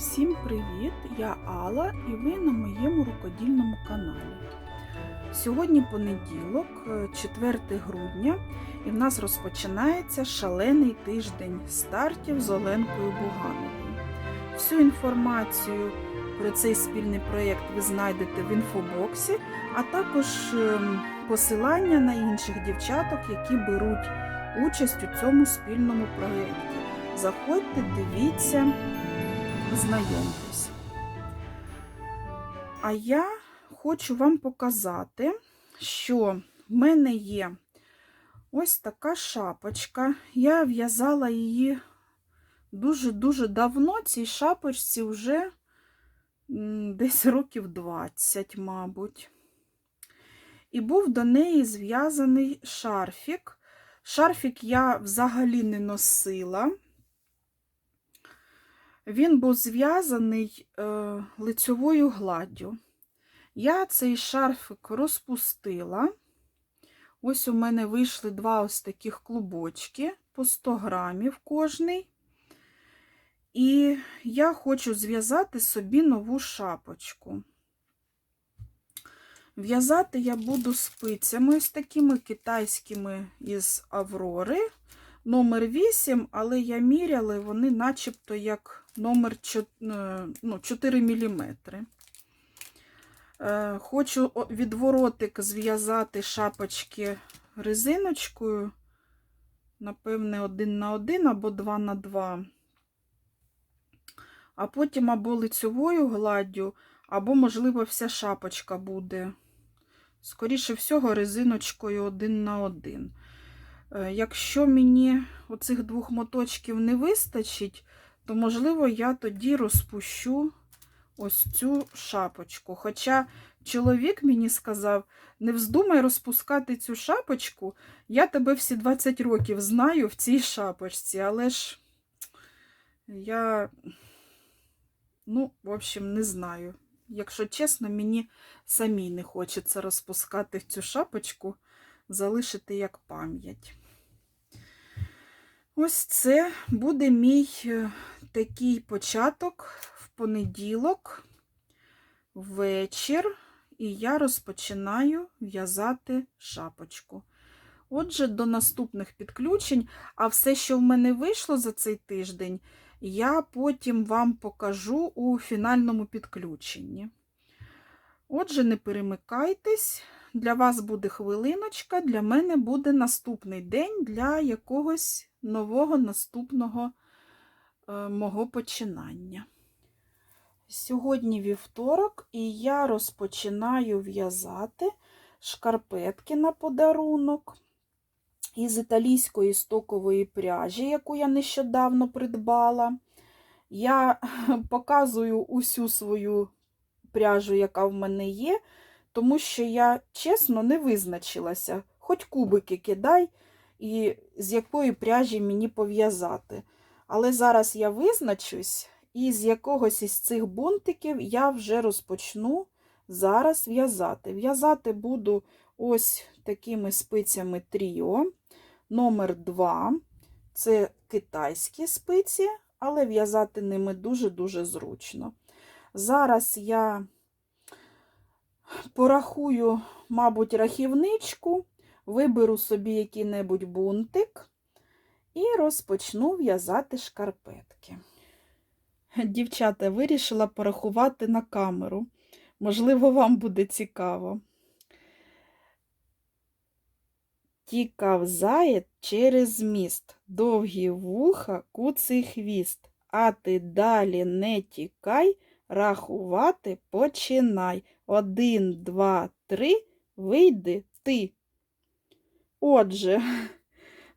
Всім привіт! Я Алла і ви на моєму рукодільному каналі. Сьогодні понеділок, е, 4 грудня, і в нас розпочинається шалений тиждень стартів з Оленкою Бугановою. Всю інформацію про цей спільний проєкт ви знайдете в інфобоксі, а також ем, посилання на інших дівчаток, які беруть участь у цьому спільному проєкті. Заходьте, дивіться, знайомтесь. А я хочу вам показати, що в мене є ось така шапочка. Я в'язала її дуже-дуже давно. Цій шапочці вже десь років 20, мабуть. І був до неї зв'язаний шарфік. Шарфік я взагалі не носила. Він був зв'язаний е, лицьовою гладдю. Я цей шарфик розпустила. Ось у мене вийшли два ось таких клубочки по 100 грамів кожний. І я хочу зв'язати собі нову шапочку. В'язати я буду спицями ось такими китайськими із Аврори. Номер 8, але я міряла, вони начебто як номер 4, ну, 4 мм. Хочу відворотик зв'язати шапочки резиночкою, напевне, 1 на 1 або 2 на 2. А потім або лицьовою гладдю, або, можливо, вся шапочка буде. Скоріше всього, резиночкою 1 на 1. Е, Якщо мені оцих двох моточків не вистачить, то, можливо, я тоді розпущу ось цю шапочку. Хоча чоловік мені сказав, не вздумай розпускати цю шапочку, я тебе всі 20 років знаю в цій шапочці, але ж я, ну, в общем, не знаю. Якщо чесно, мені самій не хочеться розпускати цю шапочку, залишити як пам'ять. Ось це буде мій е, такий початок в понеділок, вечір, і я розпочинаю в'язати шапочку. Отже, до наступних підключень, а все, що в мене вийшло за цей тиждень, я потім вам покажу у фінальному підключенні. Отже, не перемикайтесь, для вас буде хвилиночка, для мене буде наступний день для якогось нового наступного е, мого починання. Сьогодні вівторок, і я розпочинаю в'язати шкарпетки на подарунок із італійської стокової пряжі, яку я нещодавно придбала. Я показую усю свою пряжу, яка в мене є, тому що я чесно не визначилася. Хоч кубики кидай, і з якої пряжі мені пов'язати. Але зараз я визначусь, і з якогось із цих бунтиків я вже розпочну зараз в'язати. В'язати буду ось такими спицями тріо. Номер 2 це китайські спиці, але в'язати ними дуже-дуже зручно. Зараз я порахую, мабуть, рахівничку, виберу собі який-небудь бунтик і розпочну в'язати шкарпетки. Дівчата, вирішила порахувати на камеру. Можливо, вам буде цікаво. Тікав заєць через міст, довгі вуха, куций хвіст, а ти далі не тікай, рахувати починай. Один, два, три, вийди ти. Отже,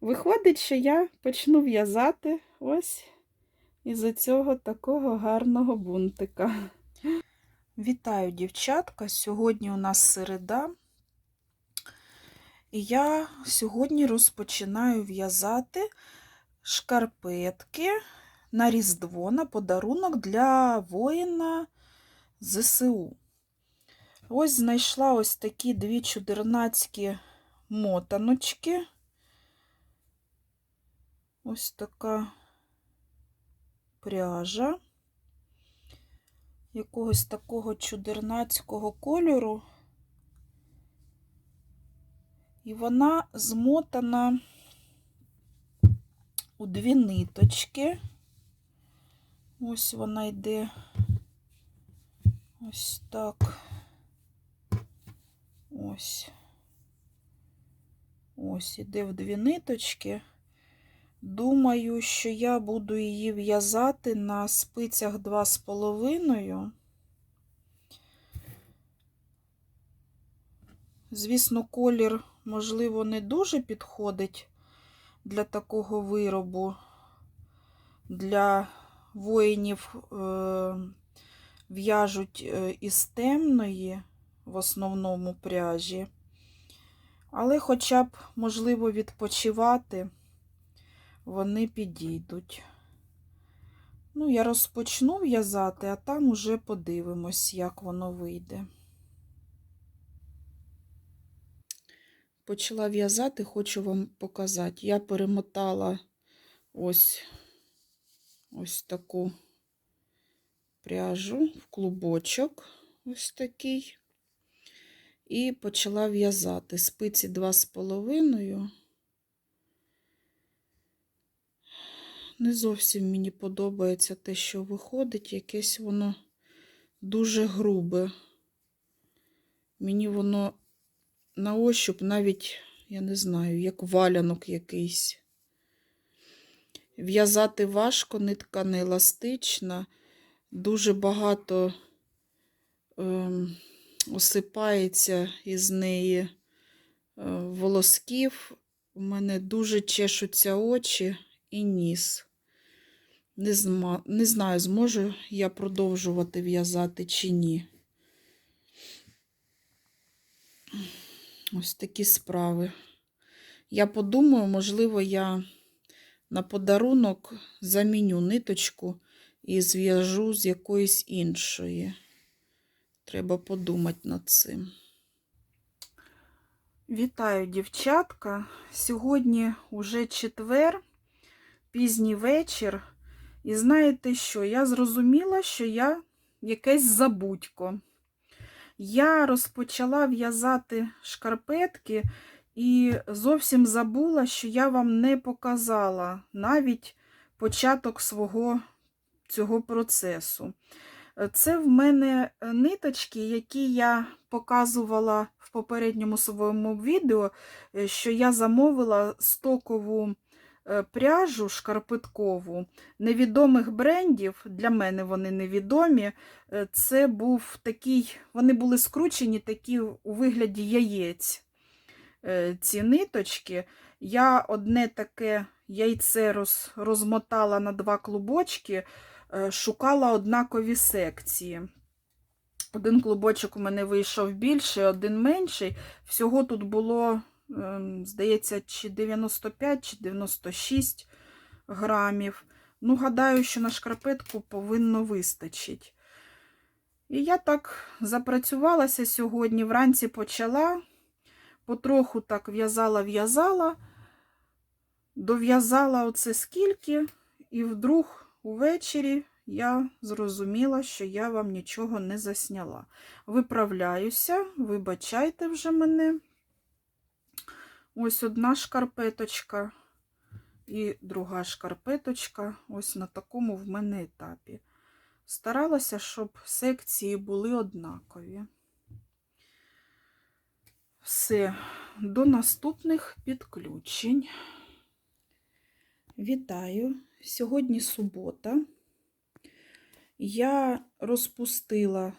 виходить, що я почну в'язати ось із цього такого гарного бунтика. Вітаю, дівчатка! Сьогодні у нас середа. І я сьогодні розпочинаю в'язати шкарпетки на Різдво, на подарунок для воїна ЗСУ. Ось знайшла ось такі дві чудернацькі мотаночки. Ось така пряжа. якогось такого чудернацького кольору. І вона змотана у дві ниточки. Ось вона йде ось так. Ось. Ось іде в дві ниточки. Думаю, що я буду її в'язати на спицях 2,5. Звісно, колір, можливо, не дуже підходить для такого виробу. Для воїнів е, в'яжуть е, із темної, в основному пряжі. Але хоча б, можливо, відпочивати вони підійдуть. Ну, я розпочну в'язати, а там уже подивимось, як воно вийде. Почала в'язати, хочу вам показати. Я перемотала ось ось таку пряжу в клубочок, ось такий, і почала в'язати спиці 2,5. Не зовсім мені подобається те, що виходить, якесь воно дуже грубе. Мені воно на ощуп навіть, я не знаю, як валянок якийсь. В'язати важко, нитка не еластична, дуже багато ем, осипається із неї е, волосків. У мене дуже чешуться очі і ніс. Не, зма... не знаю, зможу я продовжувати в'язати чи ні. Ось такі справи. Я подумаю, можливо, я на подарунок заміню ниточку і зв'яжу з якоїсь іншої. Треба подумати над цим. Вітаю, дівчатка. Сьогодні уже четвер, пізній вечір. І знаєте що? Я зрозуміла, що я якесь забудько. Я розпочала в'язати шкарпетки і зовсім забула, що я вам не показала навіть початок свого цього процесу. Це в мене ниточки, які я показувала в попередньому своєму відео, що я замовила стокову Е, пряжу шкарпеткову невідомих брендів, для мене вони невідомі. Е, це був такий, вони були скручені такі у вигляді яєць. Е, ці ниточки. Я одне таке яйце роз, розмотала на два клубочки, шукала однакові секції. Один клубочок у мене вийшов більший, один менший. Всього тут було Ем, здається, чи 95, чи 96 грамів. Ну, гадаю, що на шкарпетку повинно вистачити. І я так запрацювалася сьогодні, вранці почала, потроху так в'язала-в'язала, дов'язала оце скільки, і вдруг увечері я зрозуміла, що я вам нічого не засняла. Виправляюся, вибачайте вже мене. Ось одна шкарпеточка і друга шкарпеточка ось на такому в мене етапі. Старалася, щоб секції були однакові. Все, до наступних підключень. Вітаю! Сьогодні субота. Я розпустила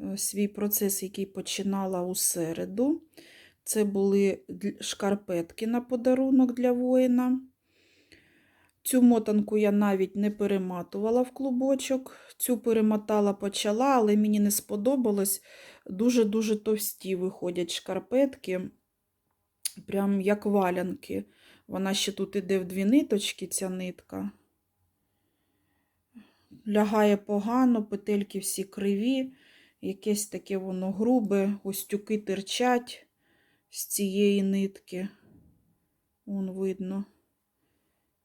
е, свій процес, який починала у середу. Це були шкарпетки на подарунок для воїна. Цю мотанку я навіть не перематувала в клубочок. Цю перемотала почала, але мені не сподобалось. Дуже-дуже товсті виходять шкарпетки, прям як валянки. Вона ще тут іде в дві ниточки, ця нитка. Лягає погано, петельки всі криві, якесь таке воно грубе, ось тюки терчать з цієї нитки. Вон видно.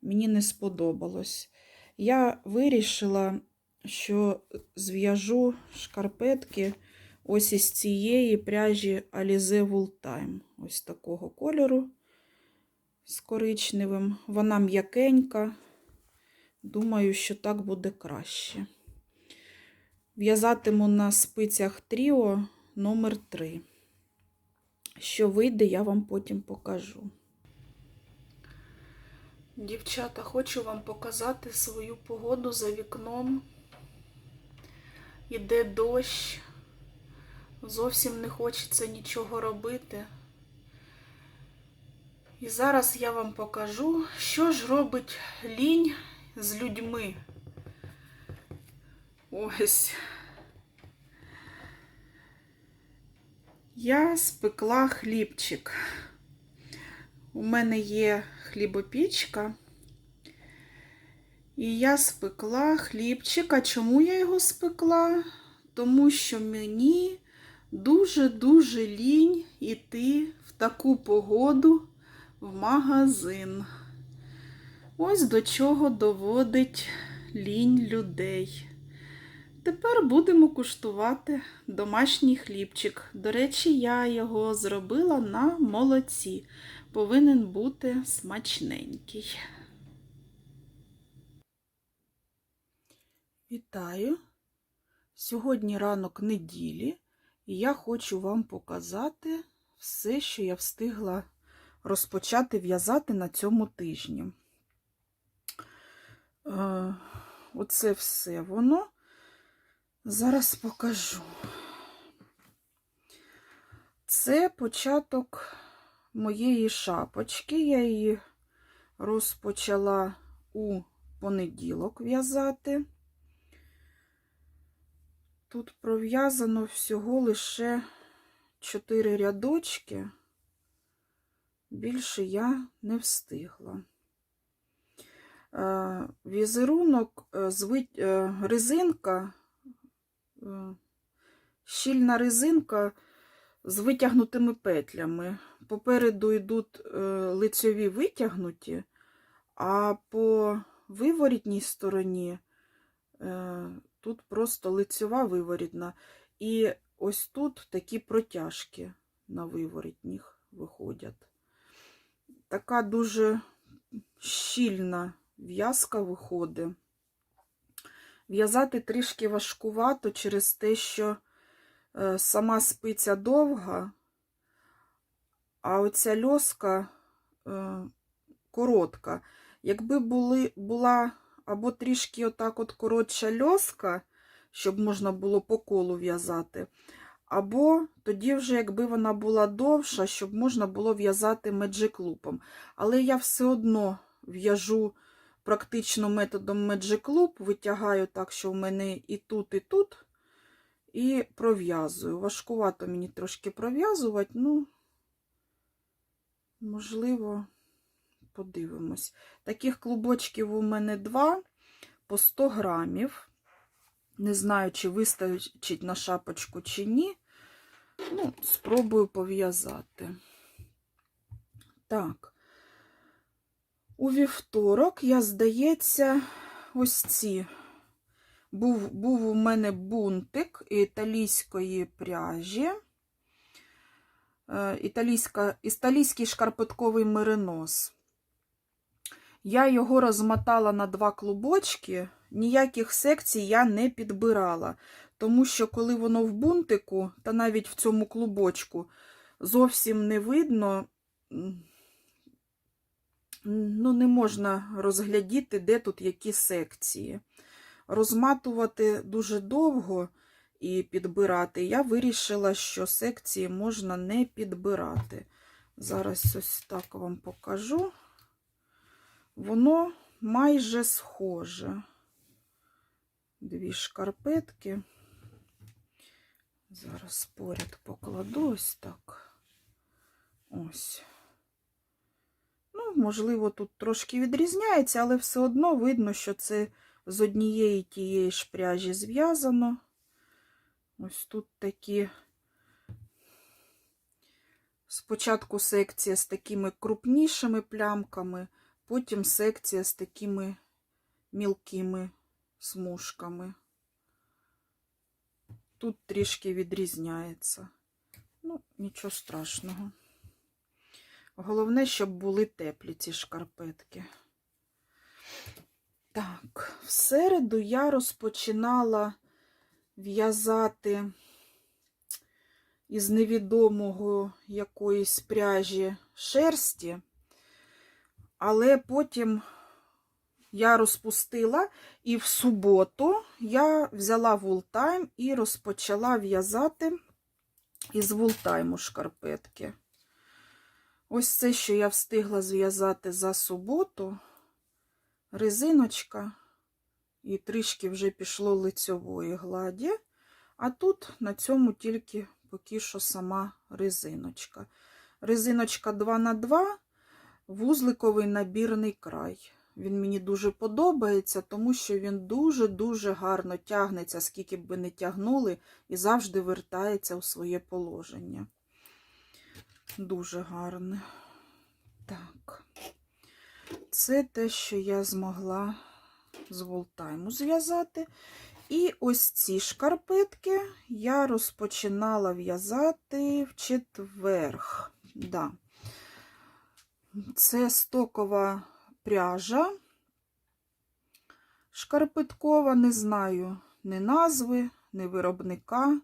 Мені не сподобалось. Я вирішила що зв'яжу шкарпетки ось із цієї пряжі Alize Wool Time. Ось такого кольору з коричневим. Вона м'якенька. Думаю, що так буде краще. В'язатиму на спицях Тріо номер 3 Що вийде, я вам потім покажу. Дівчата, хочу вам показати свою погоду за вікном. Іде дощ. Зовсім не хочеться нічого робити. І зараз я вам покажу, що ж робить лінь з людьми. Ось. Я спекла хлібчик. У мене є хлібопічка. І я спекла хлібчик. А чому я його спекла? Тому що мені дуже-дуже лінь іти в таку погоду в магазин. Ось до чого доводить лінь людей. Тепер будемо куштувати домашній хлібчик. До речі, я його зробила на молоці. Повинен бути смачненький. Вітаю! Сьогодні ранок неділі, і я хочу вам показати все, що я встигла розпочати в'язати на цьому тижні. Е, Оце все воно. Зараз покажу. Це початок моєї шапочки. Я її розпочала у понеділок в'язати. Тут пров'язано всього лише 4 рядочки. Більше я не встигла. Е, Візерунок, е, е, резинка, щільна резинка з витягнутими петлями. Попереду йдуть лицьові витягнуті, а по виворітній стороні тут просто лицьова виворітна. І ось тут такі протяжки на виворітніх виходять. Така дуже щільна в'язка виходить. В'язати трішки важкувато через те, що е, сама спиця довга, а оця льоска е, коротка. Якби були, була або трішки отак от коротша льоска, щоб можна було по колу в'язати, або тоді вже, якби вона була довша, щоб можна було в'язати меджик-лупом. Але я все одно в'яжу практично методом Loop, витягаю так, що в мене і тут, і тут, і пров'язую. Важкувато мені трошки пров'язувати, ну, можливо, подивимось. Таких клубочків у мене два по 100 грамів. Не знаю, чи вистачить на шапочку, чи ні. Ну, спробую пов'язати. Так. У вівторок я, здається, ось ці. Був, був у мене бунтик італійської пряжі. Е, Італійська, італійський шкарпетковий меринос. Я його розмотала на два клубочки, ніяких секцій я не підбирала, тому що коли воно в бунтику, та навіть в цьому клубочку, зовсім не видно, ну, не можна розглядіти, де тут які секції. Розматувати дуже довго і підбирати, я вирішила, що секції можна не підбирати. Зараз ось так вам покажу. Воно майже схоже. Дві шкарпетки. Зараз поряд покладу ось так. Ось. Ну, можливо, тут трошки відрізняється, але все одно видно, що це з однієї тієї ж пряжі зв'язано. Ось тут такі спочатку секція з такими крупнішими плямками, потім секція з такими мілкими смужками. Тут трішки відрізняється. Ну, нічого страшного. Головне, щоб були теплі ці шкарпетки. Так, в середу я розпочинала в'язати із невідомого якоїсь пряжі шерсті, але потім я розпустила, і в суботу я взяла вултайм і розпочала в'язати із вултайму шкарпетки. Ось це, що я встигла зв'язати за суботу, резиночка, і трішки вже пішло лицьової гладі, а тут на цьому тільки поки що сама резиночка. Резиночка 2х2, вузликовий набірний край. Він мені дуже подобається, тому що він дуже-дуже гарно тягнеться, скільки б ви не тягнули, і завжди вертається у своє положення. Дуже гарне. Так, це те, що я змогла з волтайму зв'язати. І ось ці шкарпетки я розпочинала в'язати в четверг. Да. Це стокова пряжа шкарпеткова, не знаю ні назви, ні виробника.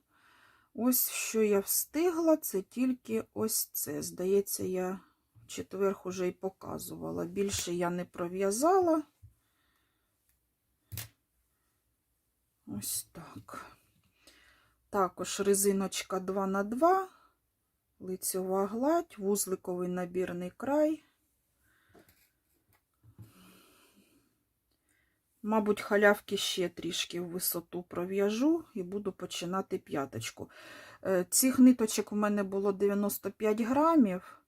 Ось що я встигла, це тільки ось це. Здається, я четверг уже і показувала. Більше я не пров'язала. Ось так. Також резиночка 2х2, лицьова гладь, вузликовий набірний край. Мабуть, халявки ще трішки в висоту пров'яжу і буду починати п'яточку. Е, Цих ниточок у мене було 95 грамів.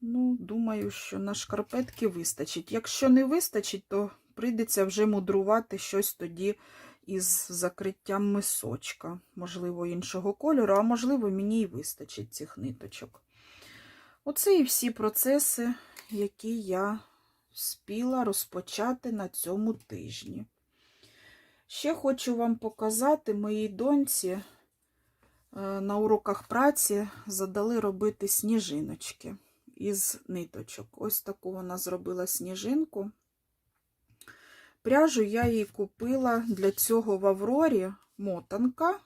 Ну, думаю, що на шкарпетки вистачить. Якщо не вистачить, то прийдеться вже мудрувати щось тоді із закриттям мисочка. Можливо, іншого кольору, а можливо, мені і вистачить цих ниточок. Оце і всі процеси, які я спіла розпочати на цьому тижні. Ще хочу вам показати моїй доньці е, на уроках праці задали робити сніжиночки із ниточок. Ось таку вона зробила сніжинку. Пряжу я їй купила для цього в Аврорі мотанка.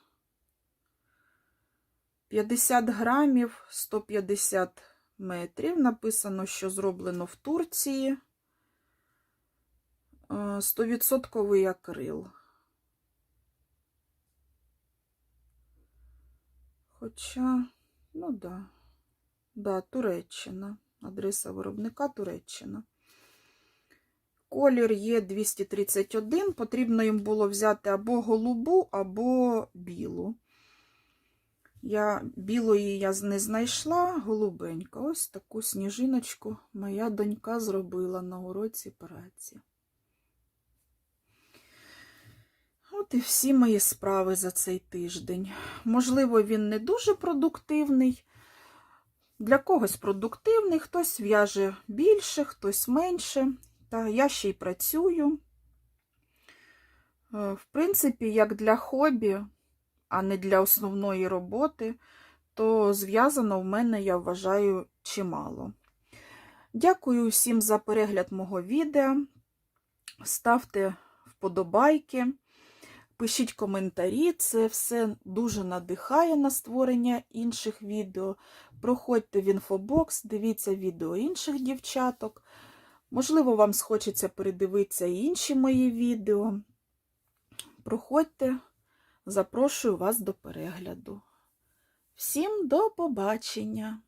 50 грамів 150 метрів. Написано, що зроблено в Турції. 100% акрил. Хоча, ну да, да, Туреччина. Адреса виробника Туреччина. Колір є 231. Потрібно їм було взяти або голубу, або білу. Я білої я не знайшла, голубенька. Ось таку сніжиночку моя донька зробила на уроці праці. От всі мої справи за цей тиждень. Можливо, він не дуже продуктивний. Для когось продуктивний, хтось в'яже більше, хтось менше. Та я ще й працюю. Е, В принципі, як для хобі, а не для основної роботи, то зв'язано в мене, я вважаю, чимало. Дякую всім за перегляд мого відео. Ставте вподобайки. Пишіть коментарі, це все дуже надихає на створення інших відео. Проходьте в інфобокс, дивіться відео інших дівчаток. Можливо, вам схочеться передивитися і інші мої відео. Проходьте, запрошую вас до перегляду. Всім до побачення!